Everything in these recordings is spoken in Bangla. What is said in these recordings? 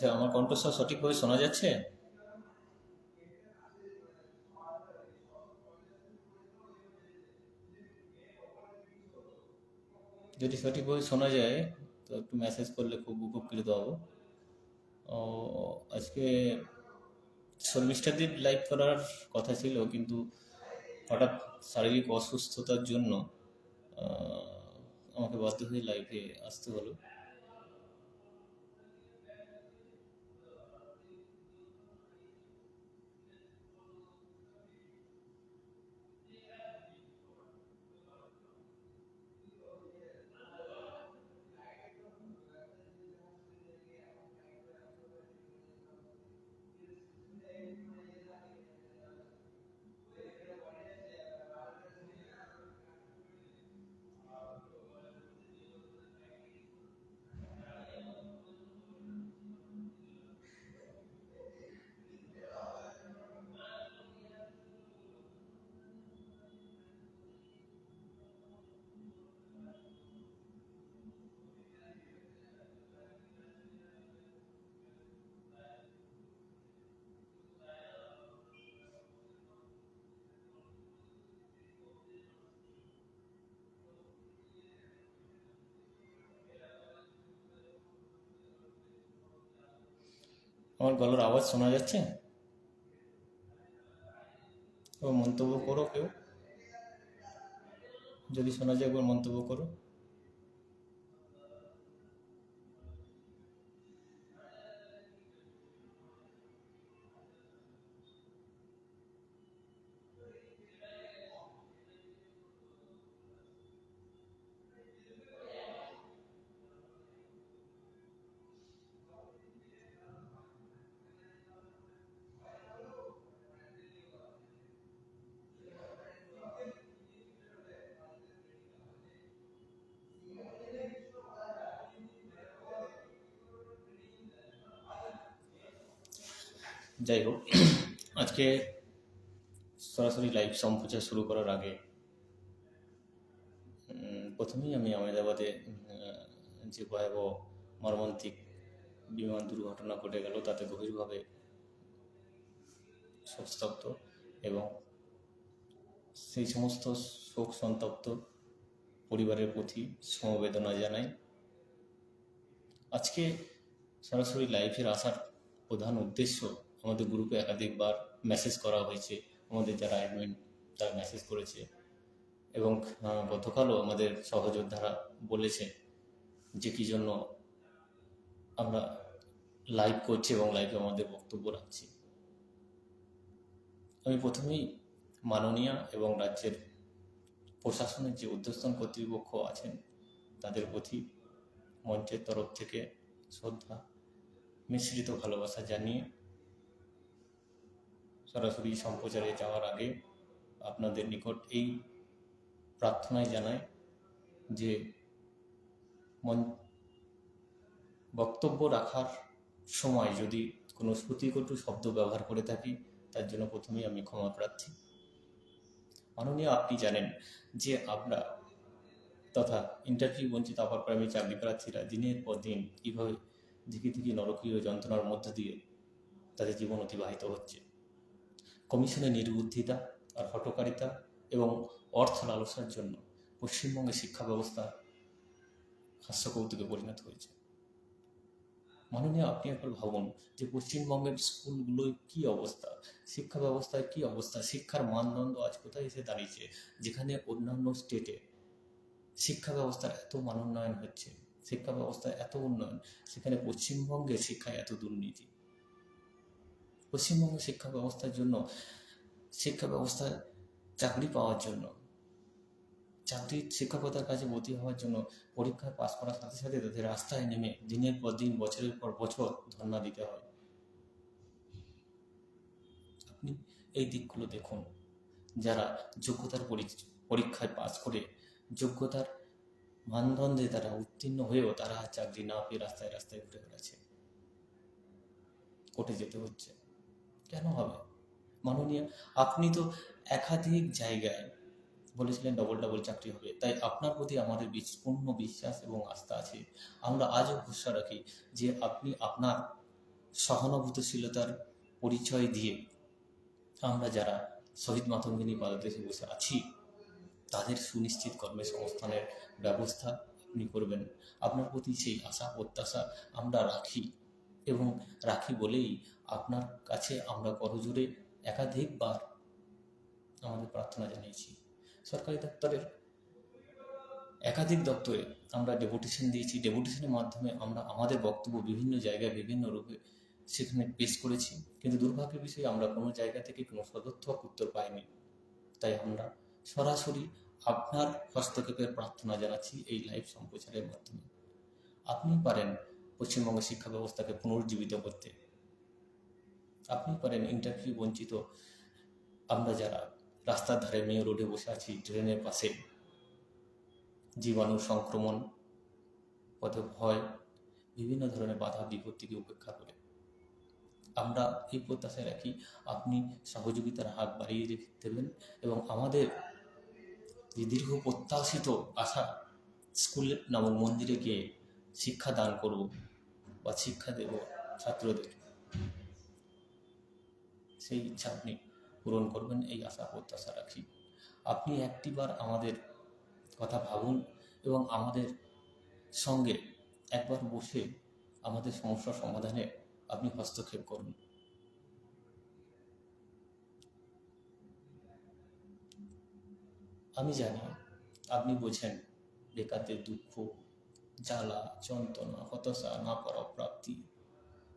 আচ্ছা আমার কণ্ঠস্বর সঠিকভাবে শোনা যাচ্ছে? যদি সঠিকভাবে শোনা যায়, তো একটু মেসেজ করলে খুব উপকৃত হব। ও, আজকে দিন লাইভ করার কথা ছিল, কিন্তু হঠাৎ শারীরিক অসুস্থতার জন্য আমাকে বাধ্য হয়ে লাইভে আসতে হলো। আমার গলার আওয়াজ শোনা যাচ্ছে? মন্তব্য করো কেউ? যদি শোনা যায় একবার মন্তব্য করো। যাই হোক, আজকে সরাসরি লাইভ সম্প্রচার শুরু করার আগে প্রথমেই আমি আহমেদাবাদে যে ভয়াবহ মর্মান্তিক বিমান দুর্ঘটনা ঘটে গেল, তাতে গভীরভাবে শোকস্তব্ধ এবং সেই সমস্ত শোক সন্তপ্ত পরিবারের প্রতি সমবেদনা জানাই। আজকে সরাসরি লাইভের আসার প্রধান উদ্দেশ্য আমাদের গ্রুপে একাধিকবার মেসেজ করা হয়েছে। আমাদের যারা অ্যাডমিন তারা মেসেজ করেছে। এবং গতকালও আমাদের সহযোদ্ধারা বলেছে যে কি জন্য আমরা লাইভ করছি এবং লাইভে আমাদের বক্তব্য রাখছি। আমি প্রথমেই মাননীয় এবং রাজ্যের প্রশাসনের যে ঊর্ধ্বতন কর্তৃপক্ষ আছেন, তাদের প্রতি মঞ্চের তরফ থেকে শ্রদ্ধা, মিশ্রিত ভালোবাসা জানিয়ে সরাসরি সম্প্রচারে যাওয়ার আগে আপনাদের নিকট এই প্রার্থনায় জানাই যে মন, বক্তব্য রাখার সময় যদি কোনো শ্রুতিকটু শব্দ ব্যবহার করে থাকি, তার জন্য প্রথমেই আমি ক্ষমা প্রার্থী। মাননীয়, আপনি জানেন যে আমরা তথা ইন্টারভিউ বঞ্চিত অপর প্রেমী চাকরি প্রার্থীরা দিনের পর দিন কীভাবে দিকে দিকে নরকীয় যন্ত্রণার মধ্য দিয়ে তাদের জীবন অতিবাহিত হচ্ছে। কমিশনের নির্বুদ্ধিতা আর হটকারিতা এবং অর্থ লালসার জন্য পশ্চিমবঙ্গের শিক্ষা ব্যবস্থা হাস্যকৌতুকে পরিণত হয়েছে। মাননীয়, আপনি একবার ভাবুন যে পশ্চিমবঙ্গের স্কুলগুলোর কি অবস্থা, শিক্ষা ব্যবস্থার কি অবস্থা, শিক্ষার মানদণ্ড আজ কোথায় এসে দাঁড়িয়েছে, যেখানে অন্যান্য স্টেটে শিক্ষা ব্যবস্থার এত মানোন্নয়ন হচ্ছে, শিক্ষা ব্যবস্থার এত উন্নয়ন, সেখানে পশ্চিমবঙ্গের শিক্ষায় এত দুর্নীতি। পশ্চিমবঙ্গের শিক্ষা ব্যবস্থার জন্য, শিক্ষা ব্যবস্থায় চাকরি পাওয়ার জন্য, চাকরি শিক্ষকতার কাজে ভর্তি হওয়ার জন্য পরীক্ষায় পাশ করার সাথে সাথে তাদের রাস্তায় নেমে দিনের পর দিন, বছরের পর বছর ধর্ণা দিতে হয়। আপনি এই দিকগুলো দেখুন। যারা যোগ্যতার পরীক্ষায় পাশ করে, যোগ্যতার মানদণ্ডে তারা উত্তীর্ণ হয়েও তারা চাকরি না পেয়ে রাস্তায় রাস্তায় ঘুরে বেড়াচ্ছে। কোর্টে যেতে হচ্ছে। কেন হবে? মাননীয়, আপনি তো একাধিক জায়গায় বলেছিলেন ডবল ডবল চাকরি হবে। তাই আপনার প্রতি আমাদের পূর্ণ বিশ্বাস এবং আস্থা আছে। আমরা আজও ভরসা রাখি যে আপনি আপনার সহানুভূতিশীলতার পরিচয় দিয়ে আমরা যারা শহীদ মাতঙ্গিনী বাংলাদেশে বসে আছি, তাদের সুনিশ্চিত কর্মসংস্থানের ব্যবস্থা আপনি করবেন। আপনার প্রতি সেই আশা, প্রত্যাশা আমরা রাখি। এবং রাখি বলেই আপনার কাছে আমরা করজোরে একাধিকবার আমাদের প্রার্থনা জানিয়েছি। সরকারি দপ্তরের একাধিক দপ্তরে আমরা ডেপুটেশন দিয়েছি। ডেপুটেশনের মাধ্যমে আমরা আমাদের বক্তব্য বিভিন্ন জায়গায় বিভিন্ন রূপে সেখানে পেশ করেছি। কিন্তু দুর্ভাগ্যের বিষয়ে, আমরা কোনো জায়গা থেকে কোনো সদর্থক উত্তর পাইনি। তাই আমরা সরাসরি আপনার হস্তক্ষেপের প্রার্থনা জানাচ্ছি এই লাইভ সম্প্রচারের মাধ্যমে। আপনি পারেন পশ্চিমবঙ্গের শিক্ষা ব্যবস্থাকে পুনর্জীবিত করতে। আপনি পারেন ইন্টারভিউ বঞ্চিত। আমরা যারা রাস্তার ধারে মেয়ে রোডে বসে আছি ট্রেনের পাশে জীবাণু সংক্রমণ, পথে ভয়, বিভিন্ন ধরনের বাধা বিপত্তিকে উপেক্ষা করে। আমরা এই প্রত্যাশায় রাখি, আপনি সহযোগিতার হাত বাড়িয়ে রেখে দেবেন এবং আমাদের যে দীর্ঘ প্রত্যাশিত আশা, স্কুল নামক মন্দিরে গিয়ে শিক্ষা দান করব। বা শিক্ষা দেব ছাত্রদের সেই ইচ্ছা আপনি পূরণ করবেন, এই আশা, প্রত্যাশা রাখি। আপনি একটিবার আমাদের কথা ভাবুন এবং আমাদের সঙ্গে একবার বসে আমাদের সমস্যার সমাধানে আপনি হস্তক্ষেপ করুন। আমি জানি আপনি বোঝেন বেকারদের দুঃখ জ্বালা, যন্ত্রণা, হতাশা না পাওয়া প্রাপ্তি।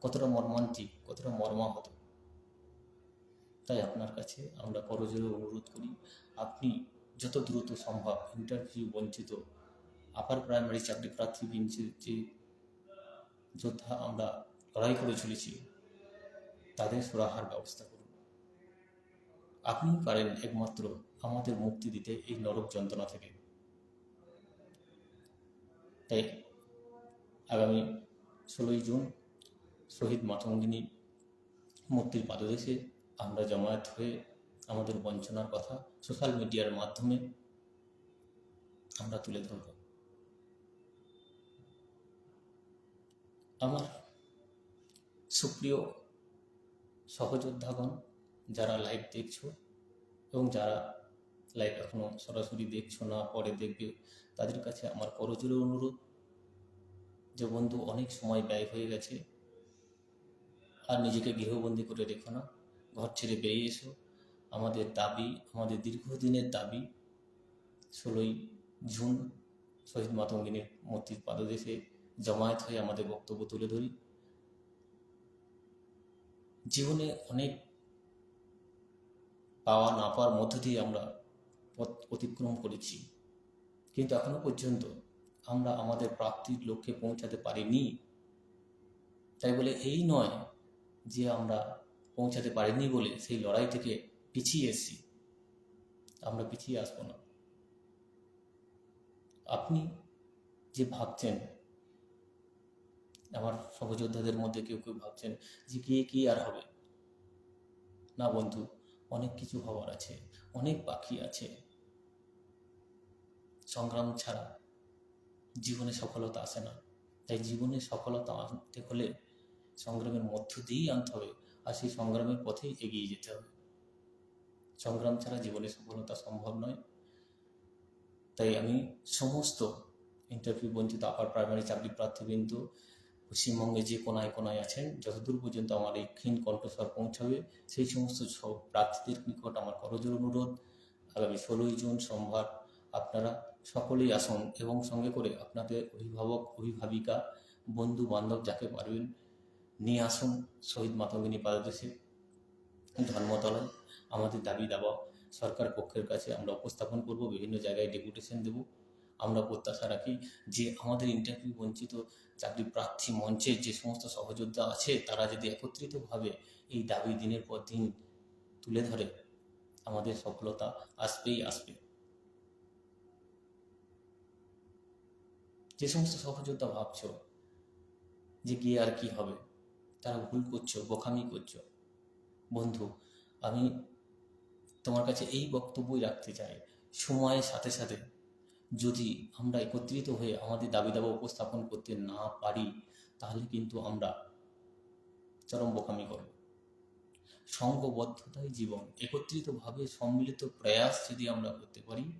কতটা মর্মান্তিক, কতটা মর্মাহত। তাই আপনার কাছে আমরা করজোরে অনুরোধ করি, আপনি যত দ্রুত সম্ভব ইন্টারভিউ বঞ্চিত আপার প্রাইমারি চাকরি প্রার্থী বেঞ্চের যে যোদ্ধা আমরা লড়াই করে চলেছি, তাদের সুরাহার ব্যবস্থা করুন। আপনি পারেন একমাত্র আমাদের মুক্তি দিতে এই নরক যন্ত্রণা থেকে। তাই আগামী ষোলোই জুন, শহীদ মাতঙ্গিনী মূর্তির পাদদেশে আমরা জমায়েত হয়ে আমাদের বঞ্চনার কথা সোশ্যাল মিডিয়ার মাধ্যমে আমরা তুলে ধরব। আমার সুপ্রিয় সহযোদ্ধাগণ, যারা লাইভ দেখছ এবং যারা লাইভ এখনও সরাসরি দেখছ না, পরে দেখবে। তাদের কাছে আমার করজোরে অনুরোধ যে, বন্ধু, অনেক সময় ব্যয় হয়ে গেছে। আর নিজেকে গৃহবন্দী করে রেখো না। ঘর ছেড়ে বেরিয়ে এসো। আমাদের দাবি, আমাদের দীর্ঘদিনের দাবি, ষোলোই জুন শহীদ মাতঙ্গিনীর মূর্তির পাদদেশে জমায়েত হয়ে আমাদের বক্তব্য তুলে ধরি। জীবনে অনেক পাওয়া না পাওয়ার মধ্য দিয়ে আমরা পথ অতিক্রম করেছি। কিন্তু এখনও পর্যন্ত আমরা আমাদের প্রাপ্তির লক্ষ্যে পৌঁছাতে পারিনি। তাই বলে এই নয় যে আমরা পৌঁছাতে পারিনি বলে সেই লড়াই থেকে পিছিয়ে এসেছি। আমরা পিছিয়ে আসব না। আপনি যে ভাবছেন, আমার সহযোদ্ধাদের মধ্যে কেউ কেউ ভাবছেন যে গিয়ে কি আর হবে। না বন্ধু, অনেক কিছু হওয়ার আছে, অনেক বাকি আছে। সংগ্রাম ছাড়া জীবনে সফলতা আসে না। তাই জীবনে সফলতা আনতে হলে সংগ্রামের মধ্য দিয়েই আনতে হবে আর সেই সংগ্রামের পথেই এগিয়ে যেতে হবে। সংগ্রাম ছাড়া জীবনে সফলতা সম্ভব নয়। তাই আমি সমস্ত ইন্টারভিউ বঞ্চিত আপার প্রাইমারি চাকরি প্রার্থীবৃন্দ পশ্চিমবঙ্গে যে কোনায় কোনায় আছেন, যতদূর পর্যন্ত আমার এই ক্ষীণ কণ্ঠস্বর পৌঁছাবে, সেই সমস্ত সব প্রার্থীদের নিকট আমার করজোর অনুরোধ। আগামী ষোলোই জুন সোমবার আপনারা সকলেই আসুন এবং সঙ্গে করে আপনাদের অভিভাবক, অভিভাবিকা বন্ধু বান্ধব যাকে পারবেন নিয়ে আসুন শহীদ মাতঙ্গিনী পাদদেশে। ধর্মতলায় আমাদের দাবি দাবা সরকার পক্ষের কাছে আমরা উপস্থাপন করব, বিভিন্ন জায়গায় ডেপুটেশন দেব। আমরা প্রত্যাশা রাখি যে আমাদের ইন্টারভিউ বঞ্চিত চাকরি প্রার্থী মঞ্চের যে সমস্ত সহযোদ্ধা আছে, তারা যদি একত্রিতভাবে এই দাবি দিনের পর দিন তুলে ধরে, আমাদের সফলতা আসবেই আসবে। যে সমস্ত সহযোদ্ধা ভাবছ যে গিয়ে আর কি হবে, তারা ভুল করছ, বোকামি করছ। বন্ধু, আমি তোমার কাছে এই বক্তব্যই রাখতে চাই। সময়ের সাথে সাথে যদি আমরা একত্রিত হয়ে আমাদের দাবি দাবা উপস্থাপন করতে না পারি, তাহলে কিন্তু আমরা চরম বোকামি করবে। সঙ্গবদ্ধতাই জীবন। একত্রিতভাবে সম্মিলিত প্রয়াস যদি আমরা করতে পারি,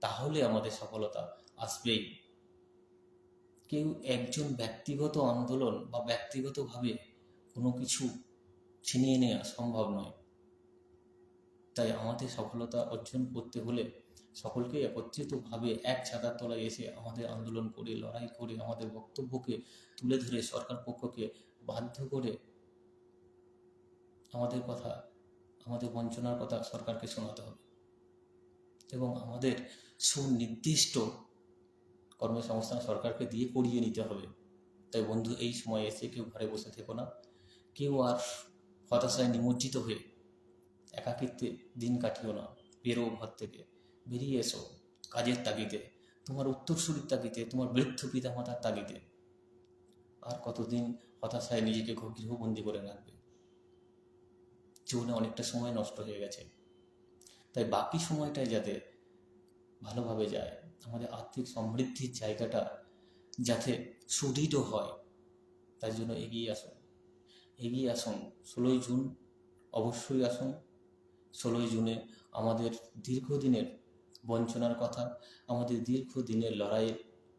তাহলে আমাদের সফলতা আসবেই। কেউ একজন ব্যক্তিগত আন্দোলন বা ব্যক্তিগতভাবে কোনো কিছু ছিনিয়ে নেওয়া সম্ভব নয়। তাই আমাদের সফলতা অর্জন করতে হলে সকলকে একত্রিতভাবে এক ছাতার তলায় এসে আমাদের আন্দোলন করে, লড়াই করে, আমাদের বক্তব্যকে তুলে ধরে, সরকার পক্ষকে বাধ্য করে আমাদের কথা, আমাদের বঞ্চনার কথা সরকারকে শোনাতে হবে। এবং আমাদের সুনির্দিষ্ট কর্মসংস্থান সরকারকে দিয়ে করিয়ে নিতে হবে। তাই বন্ধু, এই সময় এসে কেউ ঘরে বসে থেকো না। কেউ আর হতাশায় নিমজ্জিত হয়ে একাকিত্বে দিন কাটিও না। বেরো ঘর থেকে, বেরিয়ে এসো কাজের তাগিদে, তোমার উত্তরসূরির তাগিদে, তোমার বৃদ্ধ পিতামাতার তাগিদে। আর কতদিন হতাশায় নিজেকে গৃহবন্দী করে রাখবে? জীবনে অনেকটা সময় নষ্ট হয়ে গেছে। তাই বাকি সময়টায় যাতে ভালোভাবে যায় আমাদের আর্থিক সমৃদ্ধির জায়গাটা যাতে সুদৃঢ় হয়, তার জন্য এগিয়ে আসুন। এগিয়ে আসুন। ষোলোই জুন অবশ্যই আসুন। ষোলোই জুনে আমাদের দীর্ঘদিনের বঞ্চনার কথা, আমাদের দীর্ঘদিনের লড়াইয়ের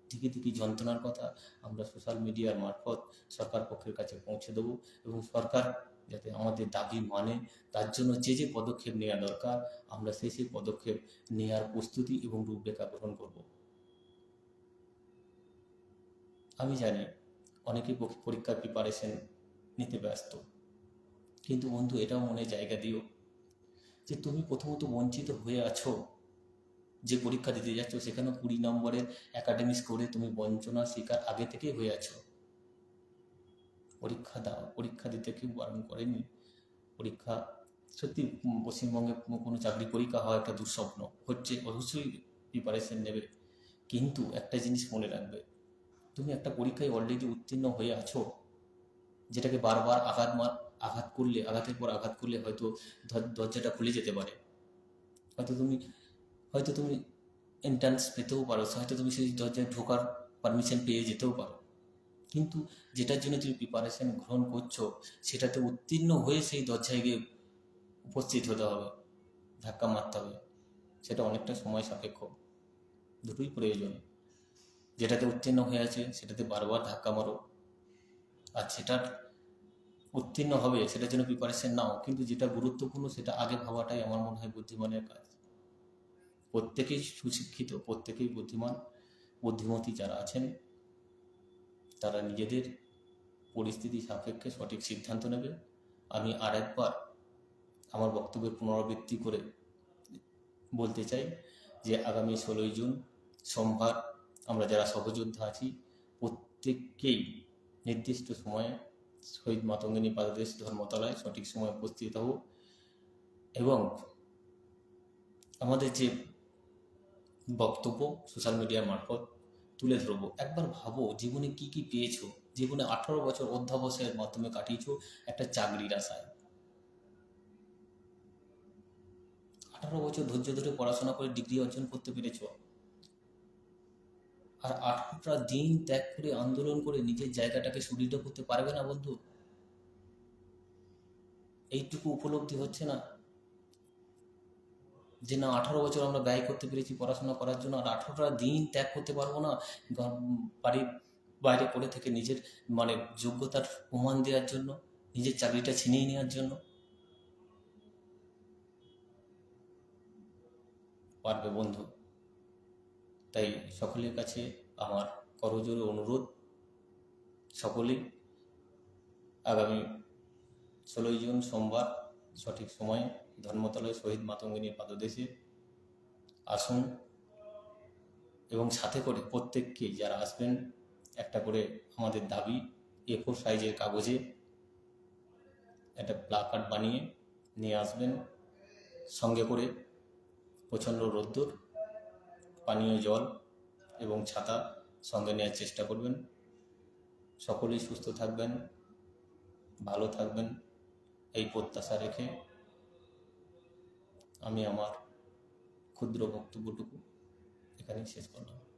দিকে দিকে যন্ত্রণার কথা আমরা সোশ্যাল মিডিয়ার মারফত সরকার পক্ষের কাছে পৌঁছে দেবো এবং সরকার যাতে আমাদের দাবি মানে তার জন্য যে যে পদক্ষেপ নেওয়া দরকার, আমরা সেই সেই পদক্ষেপ নেওয়ার প্রস্তুতি এবং রূপরেখা গ্রহণ করব। আমি জানি অনেকেই পরী- পরীক্ষার প্রিপারেশন নিতে ব্যস্ত, কিন্তু বন্ধু, এটাও মনে জায়গা দিও যে তুমি প্রথমত বঞ্চিত হয়ে আছো, যে পরীক্ষা দিতে যাচ্ছ, সেখানে কুড়ি নম্বরের একাডেমি স্কোরে তুমি বঞ্চনা শিকার আগে থেকেই হয়ে আছো। পরীক্ষা দাও, পরীক্ষা দিতে কেউ বারণ করেনি। পরীক্ষা সত্যি পশ্চিমবঙ্গে কোনো- চাকরি পরীক্ষা হওয়া একটা দুঃস্বপ্ন। হচ্ছে অবশ্যই প্রিপারেশন নেবে। কিন্তু একটা জিনিস মনে রাখবে, তুমি একটা পরীক্ষায় অলরেডি উত্তীর্ণ হয়ে আছো, যেটাকে বারবার আঘাত মার, আঘাত করলে, আঘাতের পর আঘাত করলে হয়তো দরজাটা খুলে যেতে পারে। হয়তো তুমি হয়তো তুমি এন্ট্রান্স পেতেও পারো, হয়তো তুমি সেই দরজায় ঢোকার পারমিশন পেয়ে যেতেও পারো। কিন্তু যেটার জন্য তুমি প্রিপারেশন গ্রহণ করছ, সেটাতে উত্তীর্ণ হয়ে সেই দরজায় গিয়ে উপস্থিত হতে হবে, ধাক্কা মারতে হবে। সেটা অনেকটা সময় সাপেক্ষ। দুটোই প্রয়োজন। যেটাতে উত্তীর্ণ হয়ে আছে, সেটাতে বারবার ধাক্কা মারো। আর সেটার উত্তীর্ণ হবে, সেটার জন্য প্রিপারেশন নাও। কিন্তু যেটা গুরুত্বপূর্ণ, সেটা আগে ভাবাটাই আমার মনে হয় বুদ্ধিমানের কাজ। প্রত্যেকেই সুশিক্ষিত, প্রত্যেকেই বুদ্ধিমান, বুদ্ধিমতী যারা আছেন তারা নিজেদের পরিস্থিতি সাপেক্ষে সঠিক সিদ্ধান্ত নেবে। আমি আরেকবার আমার বক্তব্যের পুনরাবৃত্তি করে বলতে চাই যে, আগামী ষোলোই জুন সোমবার আমরা যারা সহযোদ্ধা আছি, প্রত্যেককেই নির্দিষ্ট সময়ে শহীদ মাতঙ্গিনী পাদদেশ ধর্মতলায় সঠিক সময়ে উপস্থিত হব এবং আমাদের যে বক্তব্য, সোশ্যাল মিডিয়ার মারফত তুলে ধরবো। একবার ভাবো জীবনে কি কি পেয়েছ? জীবনে আঠারো বছর অধ্যাবসায়ের মাধ্যমে কাটিয়েছো একটা চাকরির আশায়। আঠারো বছর ধৈর্য ধরে পড়াশোনা করে ডিগ্রি অর্জন করতে পেরেছ। আর আঠারোটা দিন ত্যাগ করে আন্দোলন করে নিজের জায়গাটাকে সুদৃঢ় করতে পারবে না বন্ধু? এইটুকু উপলব্ধি হচ্ছে না? যে না, আঠারো বছর আমরা ব্যয় করতে পেরেছি পড়াশোনা করার জন্য, আর আঠারোটা দিন ত্যাগ করতে পারব না বাড়ির বাইরে পড়ে থেকে নিজের মানে যোগ্যতার প্রমাণ দেওয়ার জন্য, নিজের চাকরিটা ছিনিয়ে নেওয়ার জন্য। পারবে বন্ধু। তাই সকলের কাছে আমার করজোরে অনুরোধ। সকলেই আগামী ষোলোই জুন সোমবার সঠিক সময়ে ধর্মতলায় শহীদ মাতঙ্গিনীর পাদদেশে আসুন এবং সাথে করে প্রত্যেককে যারা আসবেন, একটা করে আমাদের দাবি, এ ফোর সাইজের কাগজে একটা প্লাকার্ড বানিয়ে নিয়ে আসবেন। সঙ্গে করে প্রচণ্ড রোদ্দুর, পানীয় জল এবং ছাতা সঙ্গে নেওয়ার চেষ্টা করবেন। সকলেই সুস্থ থাকবেন, ভালো থাকবেন, এই প্রত্যাশা রেখে আমি আমার ক্ষুদ্র বক্তব্যটুকু এখানেই শেষ করলাম।